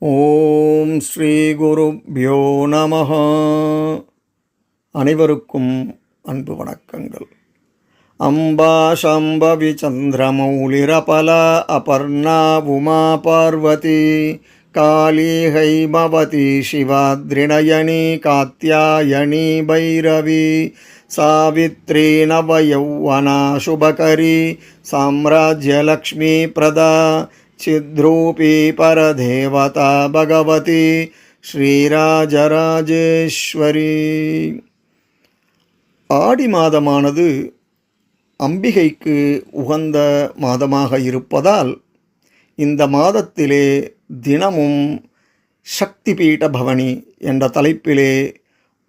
ஓம் ஸ்ரீ குருப்யோ நமஹ. அனைவருக்கும் அன்பு வணக்கங்கள். அம்பா சம்பவி சந்திரமௌலிரபல அபர்ணா உமா பார்வதி காளி ஹைமவதி சிவாத்ரிணயனி காத்யாயணி பைரவி சாவித்ரி நவயௌவனா சுபகரி சாம்ராஜ்யலக்ஷ்மி பிரதா சித்ரூபி பரதேவதா பகவதி ஸ்ரீராஜராஜேஸ்வரி ஆடி மாதமானது அம்பிகைக்கு உகந்த மாதமாக இருப்பதால் இந்த மாதத்திலே தினமும் சக்தி பீட பவனி என்ற தலைப்பிலே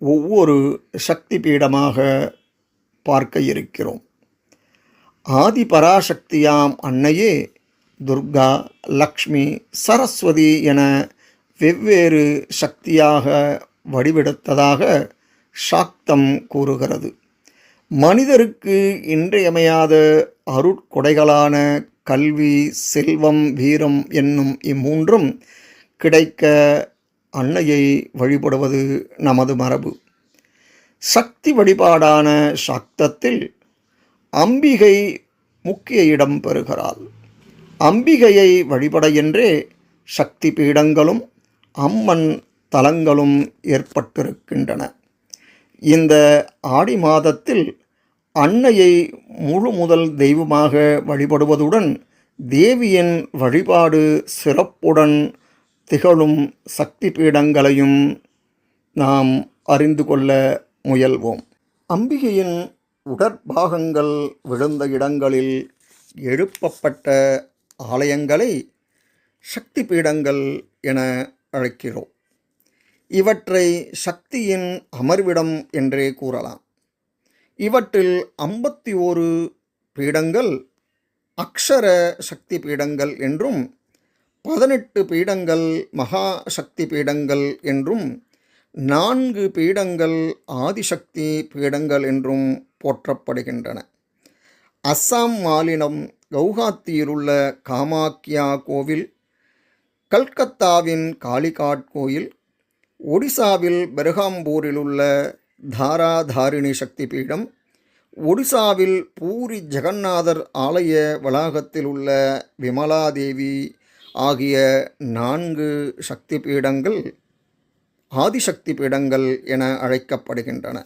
ஒவ்வொரு சக்தி பீடமாக பார்க்க இருக்கிறோம். ஆதி பராசக்தியாம் அன்னையே துர்கா லக்ஷ்மி சரஸ்வதி என வெவ்வேறு சக்தியாக வடிவெடுத்ததாக சாக்தம் கூறுகிறது. மனிதருக்கு இன்றியமையாத அருட்கொடைகளான கல்வி செல்வம் வீரம் என்னும் இம்மூன்றும் கிடைக்க அன்னையை வழிபடுவது நமது மரபு. சக்தி வழிபாடான சாக்தத்தில் அம்பிகை முக்கிய இடம் பெறுகிறாள். அம்பிகையை வழிபட என்றே சக்தி பீடங்களும் அம்மன் தலங்களும் ஏற்பட்டிருக்கின்றன. இந்த ஆடி மாதத்தில் அன்னையை முழு முதல் தெய்வமாக வழிபடுவதுடன் தேவியின் வழிபாடு சிறப்புடன் திகழும் சக்தி பீடங்களையும் நாம் அறிந்து கொள்ள முயல்வோம். அம்பிகையின் உடற்பாகங்கள் விழுந்த இடங்களில் எழுப்பப்பட்ட ஆலயங்களை சக்தி பீடங்கள் என அழைக்கிறோம். இவற்றை சக்தியின் அமர்விடம் என்றே கூறலாம். இவற்றில் ஐம்பத்தி ஓரு பீடங்கள் அக்ஷர சக்தி பீடங்கள் என்றும் பதினெட்டு பீடங்கள் மகா சக்தி பீடங்கள் என்றும் நான்கு பீடங்கள் ஆதிசக்தி பீடங்கள் என்றும் போற்றப்படுகின்றன. அஸ்ஸாம் மாநிலம் கவுகாத்தியிலுள்ள காமாக்கியா கோவில் கல்கத்தாவின் காளிகாட் கோயில் ஒடிசாவில் பெர்காம்பூரில் உள்ள தாராதாரிணி சக்தி பீடம் ஒடிசாவில் பூரி ஜெகநாதர் ஆலய வளாகத்தில் உள்ள விமலாதேவி ஆகிய நான்கு சக்தி பீடங்கள் ஆதிசக்தி பீடங்கள் என அழைக்கப்படுகின்றன.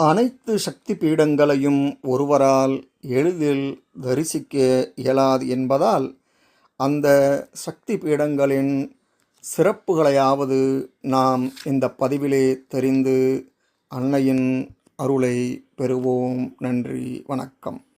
அனைத்து சக்தி பீடங்களையும் ஒருவரால் எளிதில் தரிசிக்க இயலாது என்பதால் அந்த சக்தி பீடங்களின் சிறப்புகளையாவது நாம் இந்த பதிவிலே தெரிந்து அன்னையின் அருளை பெறுவோம். நன்றி. வணக்கம்.